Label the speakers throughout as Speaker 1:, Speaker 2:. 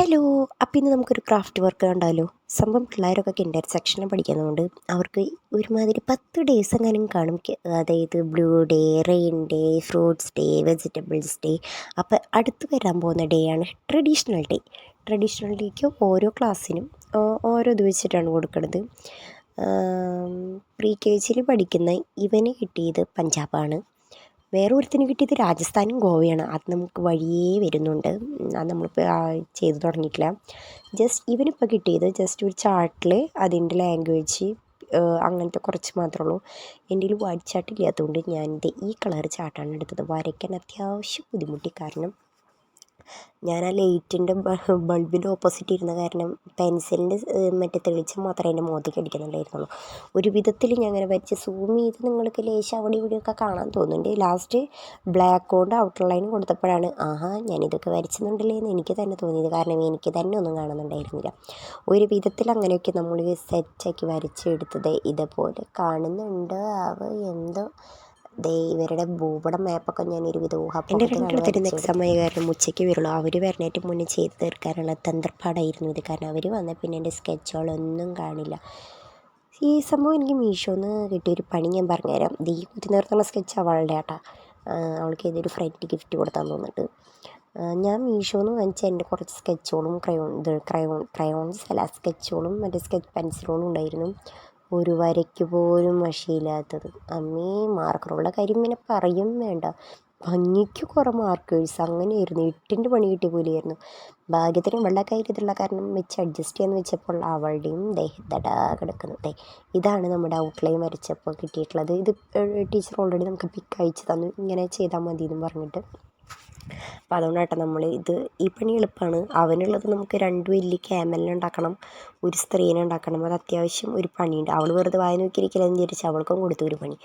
Speaker 1: Hello അപ്പം ഇന്ന് നമുക്കൊരു ക്രാഫ്റ്റ് വർക്ക് കണ്ടാലോ? സംഭവം പിള്ളേരൊക്കെ കിൻഡർ സെക്ഷനിൽ പഠിക്കുന്നതുകൊണ്ട് അവർക്ക് ഒരുമാതിരി പത്ത് ഡേയ്സ് എങ്ങാനും കാണും. അതായത് blue day rain day fruits day vegetables day അപ്പം അടുത്ത് വരാൻ പോകുന്ന ഡേ ആണ് ട്രഡീഷണൽ ഡേ ട്രഡീഷണൽ ഡേക്ക് ഓരോ ക്ലാസ്സിനും ഓരോ ഇത് വെച്ചിട്ടാണ് കൊടുക്കുന്നത് പ്രീ കെ ജിയിൽ പഠിക്കുന്ന ഇവന് കിട്ടിയത് പഞ്ചാബാണ്. വേറെ ഒരുത്തിന് കിട്ടിയത് രാജസ്ഥാനും ഗോവയാണ്. അത് നമുക്ക് വഴിയേ വരുന്നുണ്ട്. അത് നമ്മളിപ്പോൾ ചെയ്തു തുടങ്ങിയിട്ടില്ല. ജസ്റ്റ് ഇവനിപ്പോൾ കിട്ടിയത് ജസ്റ്റ് ഒരു ചാർട്ടിൽ അതിന്റെ ലാംഗ്വേജ് അങ്ങനത്തെ കുറച്ച് മാത്രമേ ഉള്ളൂ. എന്റെ കയ്യിൽ വൈറ്റ് ചാർട്ട് ഇല്ലാത്തതുകൊണ്ട് ഞാൻ ഈ കളർ ചാർട്ടാണ് എടുത്തത്. വരയ്ക്കാൻ അത്യാവശ്യം ബുദ്ധിമുട്ടി. കാരണം ഞാൻ ആ ലൈറ്റിന്റെ ബൾബിന്റെ ഓപ്പോസിറ്റ് ഇരുന്ന കാരണം പെൻസിലിന്റെ മറ്റേ തെളിച്ചം മാത്രമേ എന്റെ മുഖത്തേക്ക് അടിക്കുന്നുണ്ടായിരുന്നുള്ളൂ ഒരു വിധത്തിൽ ഞാൻ അങ്ങനെ വരച്ച് സൂം ചെയ്ത് നിങ്ങൾക്ക് ലേശം അവിടെ ഇവിടെയൊക്കെ കാണാൻ തോന്നുന്നുണ്ട്. ലാസ്റ്റ് ബ്ലാക്ക് കൊണ്ട് ഔട്ടർ ലൈൻ കൊടുത്തപ്പോഴാണ് ആഹാ ഞാനിതൊക്കെ വരച്ചെന്നുണ്ടല്ലേ എന്ന് എനിക്ക് തന്നെ തോന്നിയത്. കാരണം എനിക്ക് തന്നെ ഒന്നും കാണുന്നുണ്ടായിരുന്നില്ല. ഒരു വിധത്തിൽ അങ്ങനെയൊക്കെ നമ്മൾ സെറ്റാക്കി വരച്ചെടുത്തത് ഇതേപോലെ. കാണുന്നുണ്ട് അവ എന്തോ ദേ ഇവരുടെ ഭൂപടം മാപ്പൊക്കെ ഞാൻ ഒരുവിധ എന്റെ രണ്ടിടത്തിരുന്ന് എക്സാം ആയ കാരണം ഉച്ചയ്ക്ക് വരുള്ളൂ. അവർ വരണേറ്റ് മുന്നേ ചെയ്ത് തീർക്കാനുള്ള തന്ത്രപ്പാടായിരുന്നു ഇത്. കാരണം അവർ വന്ന പിന്നെ എന്റെ സ്കെച്ചുകളൊന്നും കാണില്ല. ഈ സംഭവം എനിക്ക് മീഷോന്ന് കിട്ടിയൊരു പണി ഞാൻ പറഞ്ഞുതരാം. ദീ ഈ കുത്തി നിർത്തുന്ന സ്കെച്ച് അവളുടെ ആട്ടാ. അവൾക്ക് ഏതൊരു ഫ്രണ്ട് ഗിഫ്റ്റ് കൊടുത്താൽ തോന്നിട്ട് ഞാൻ മീഷോന്ന് വാങ്ങിച്ച എന്റെ കുറച്ച് സ്കെച്ചുകളും ക്രയോൺ ഇത് ക്രയോൺ ക്രയോൺസ് അല്ല സ്കെച്ചുകളും മറ്റേ സ്കെച്ച് പെൻസിലുകളും ഉണ്ടായിരുന്നു. ഒരു വരയ്ക്ക് പോലും മഷിയില്ലാത്തത് അമ്മേ മാർക്കറുള്ള കാര്യം പിന്നെ പറയും വേണ്ട. ഭംഗിക്ക് കുറേ മാർക്കേഴ്സ് അങ്ങനെയായിരുന്നു. എട്ടിന്റെ പണി കിട്ടിയ പോലെയായിരുന്നു ഭാഗ്യത്തിന് ഇവളുടെ കയ്യിലുള്ള കാരണം വെച്ച് അഡ്ജസ്റ്റ് ചെയ്യാന്ന് വെച്ചപ്പോൾ അവളുടെയും ദേ ദടാ കിടക്കുന്നത് ഇതാണ് നമ്മുടെ ഔട്ട്ലൈൻ വരച്ചപ്പോൾ കിട്ടിയിട്ടുള്ളത്. ഇത് ടീച്ചർ ഓൾറെഡി നമുക്ക് പിക്ക് അയച്ചു തന്നു. ഇങ്ങനെ ചെയ്താൽ മതി എന്ന് പറഞ്ഞിട്ട്. അപ്പോൾ അതുകൊണ്ടാട്ടോ നമ്മൾ ഇത് ഈ പണി എളുപ്പമാണ് അവനുള്ളത് നമുക്ക് രണ്ട് വലിയ ക്യാമലിനെ ഉണ്ടാക്കണം ഒരു സ്ത്രീനെ ഉണ്ടാക്കണം. അത് അത്യാവശ്യം ഒരു പണിയുണ്ട്. അവൾ വെറുതെ വായ നോക്കിയിരിക്കില്ലെന്ന് വിചാരിച്ച് അവൾക്കും കൊടുത്തു ഒരു പണി.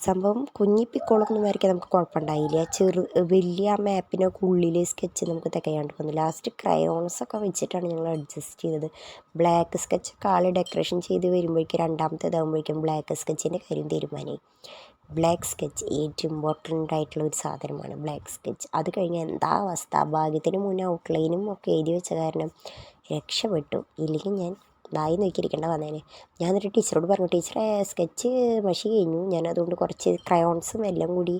Speaker 1: സംഭവം കുഞ്ഞി പിക്കോളൊന്നും വരയ്ക്കാൻ നമുക്ക് കുഴപ്പമുണ്ടായില്ല. ചെറു വലിയ ആ മാപ്പിനൊക്കെ സ്കെച്ച് നമുക്ക് തികയാണ്ട് വന്നു. ലാസ്റ്റ് ക്രയോൺസൊക്കെ വെച്ചിട്ടാണ് ഞങ്ങൾ അഡ്ജസ്റ്റ് ചെയ്തത്. ബ്ലാക്ക് സ്കെച്ച് ആൾ ഡെക്കറേഷൻ ചെയ്ത് വരുമ്പോഴേക്കും രണ്ടാമത്തേതാകുമ്പോഴേക്കും ബ്ലാക്ക് സ്കെച്ചിന്റെ കാര്യം തീരുമാനമായി ബ്ലാക്ക് സ്കെച്ച് ഏറ്റവും ഇമ്പോർട്ടന്റ് ആയിട്ടുള്ള ഒരു സാധനമാണ് ബ്ലാക്ക് സ്കെച്ച് അത് കഴിഞ്ഞാൽ എന്താ അവസ്ഥ? ഭാഗ്യത്തിന് മുന്നേ ഔട്ട്ലൈനും ഒക്കെ എഴുതി വെച്ച കാരണം രക്ഷപ്പെട്ടു. ഇല്ലെങ്കിൽ ഞാൻ നായി നോക്കിയിരിക്കേണ്ട വന്നേനെ. ഞാൻ എന്നിട്ട് ടീച്ചറോട് പറഞ്ഞു ടീച്ചറെ സ്കെച്ച് മഷി കഴിഞ്ഞു. ഞാൻ അതുകൊണ്ട് കുറച്ച് ക്രയോൺസും എല്ലാം കൂടി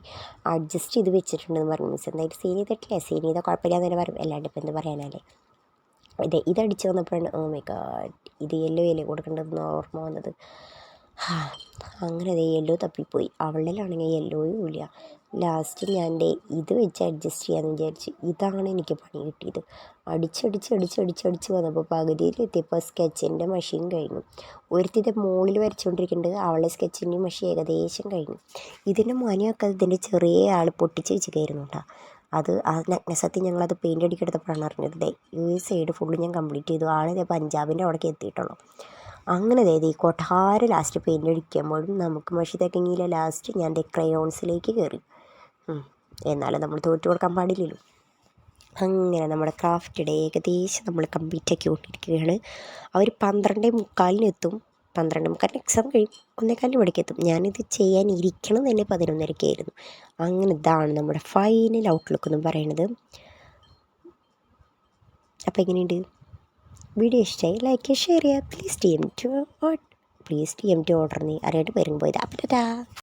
Speaker 1: അഡ്ജസ്റ്റ് ചെയ്ത് വെച്ചിട്ടുണ്ടെന്ന് പറഞ്ഞു. മിസ് എന്തായാലും സീൻ ചെയ്തിട്ടില്ലേ? സീൻ ചെയ്താൽ കുഴപ്പമില്ലാന്ന് തന്നെ പറയും. അല്ലാണ്ട് ഇപ്പം എന്ത് പറയാനല്ലേ? ഇതെ ഇതടിച്ച് വന്നപ്പോഴാണ് ഓ മൈ ഗാഡ് ഇത് യെല്ലോ ഇല്ലേ കൊടുക്കേണ്ടതെന്ന് ഓർമ്മ വന്നത്? അങ്ങനെ ദേ യെല്ലോ തപ്പിപ്പോയി. അവളിലാണെങ്കിൽ യെല്ലോയും ഇല്ല. ലാസ്റ്റ് ഞാൻ ദേ ഇത് വെച്ച് അഡ്ജസ്റ്റ് ചെയ്യാമെന്ന് വിചാരിച്ചു ഇതാണ് എനിക്ക് പണി കിട്ടിയത്. അടിച്ചടിച്ച് അടിച്ചടിച്ച് അടിച്ച് വന്നപ്പോൾ പകുതിയിലെത്തിയപ്പോൾ സ്കെച്ചിന്റെ മഷീൻ കഴിഞ്ഞു. ഒരുത്തിന്റെ മുകളിൽ വരച്ചുകൊണ്ടിരിക്കേണ്ടത് അവളെ സ്കെച്ചിന്റെ മഷി ഏകദേശം കഴിഞ്ഞു. ഇതിന്റെ മനയൊക്കെ ഇതിന്റെ ചെറിയ ആൾ പൊട്ടിച്ച് വെച്ചിരിക്കുകയായിരുന്നു കേട്ടോ. അത് ആ നഗ്നസത്തിൽ ഞങ്ങളത് പെയിന്റ് അടിക്കെടുത്തപ്പോഴാണ് അറിഞ്ഞത്. ഈ സൈഡ് ഫുള്ള് ഞാൻ കംപ്ലീറ്റ് ചെയ്തു. ആളിതേ പഞ്ചാബിന്റെ അവിടേക്ക് എത്തിയിട്ടുള്ളൂ. അങ്ങനെ ദേ ഈ കൊട്ടാര ലാസ്റ്റ് പെയിന്റ് അടിക്കുമ്പോഴും നമുക്ക് മഷി തേക്കെങ്കില ലാസ്റ്റ് ഞാൻ ദേ ക്രയോൺസിലേക്ക് കയറി. എന്നാലും നമ്മൾ തോറ്റു കൊടുക്കാൻ പാടില്ലല്ലോ. അങ്ങനെ നമ്മുടെ ക്രാഫ്റ്റ് ഡേ ഏകദേശം നമ്മൾ കംപ്ലീറ്റ് ആക്കി കൊണ്ടിരിക്കുകയാണ്. അവർ പന്ത്രണ്ടേ മുക്കാലിന് എത്തും. പന്ത്രണ്ട് മുക്കാലിന് എക്സാം കഴിയും. ഒന്നേക്കാലിന് ഇവിടേക്ക് എത്തും. ഞാനിത് ചെയ്യാൻ ഇരിക്കണം തന്നെ പതിനൊന്നരക്കായിരുന്നു. അങ്ങനെ ഇതാണ് നമ്മുടെ ഫൈനൽ ഔട്ട്ലുക്ക് എന്ന് പറയുന്നത്. അപ്പോൾ എങ്ങനെയുണ്ട്? വീഡിയോ ഇഷ്ടമായി ലൈക്ക് ചെയ്യുക. ഷെയർ ചെയ്യുക please T M to please T M to order നീ അറിയാണ്ട് വരും പോയത്? അപ്പം